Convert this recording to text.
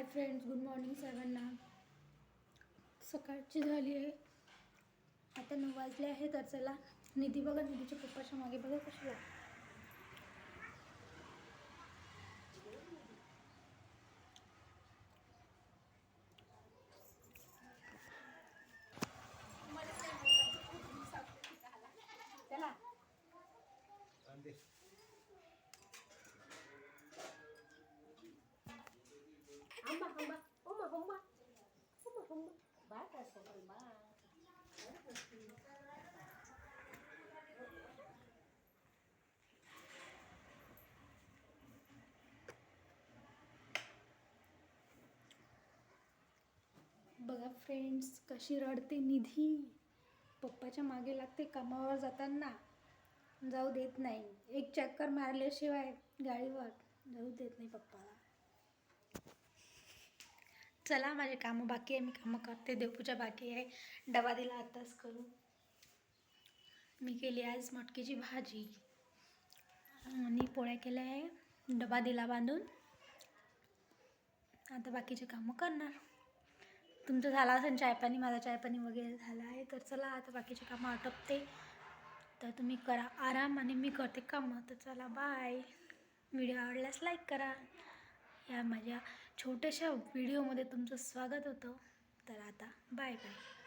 Hi friends good morning सर्वांना. सकाळची झाली आहे. आता नऊ वाजले आहे तर चला निधी बघा निधीच्या पप्पाच्या मागे बघा कशी आहे. चला. बघा फ्रेंड्स कशी रडते निधी. पप्पाच्या मागे लागते कामावर जाताना. जाऊ देत नाही. एक चक्कर मारल्याशिवाय गाडीवर जाऊ देत नाही पप्पाला. चला माझे कामं बाकी आहे. मी कामं करते. देवपूजा बाकी आहे. डबा दिला आताच करू. मी केली आज मटकीची भाजी. आणि पोळ्या केल्या आहे. डबा दिला बांधून. आता बाकीचे कामं करणार. तुमचं झालं असेल चायपाणी माझा चायपाणी वगैरे झाला आहे तर चला आता बाकीचे कामं आटपते. तर तुम्ही करा आराम आणि मी करते कामं. तर चला बाय व्हिडिओ आवडल्यास लाईक करा. या माझ्या छोट्याशा व्हिडिओमध्ये तुमचं स्वागत होतं. तर आता बाय बाय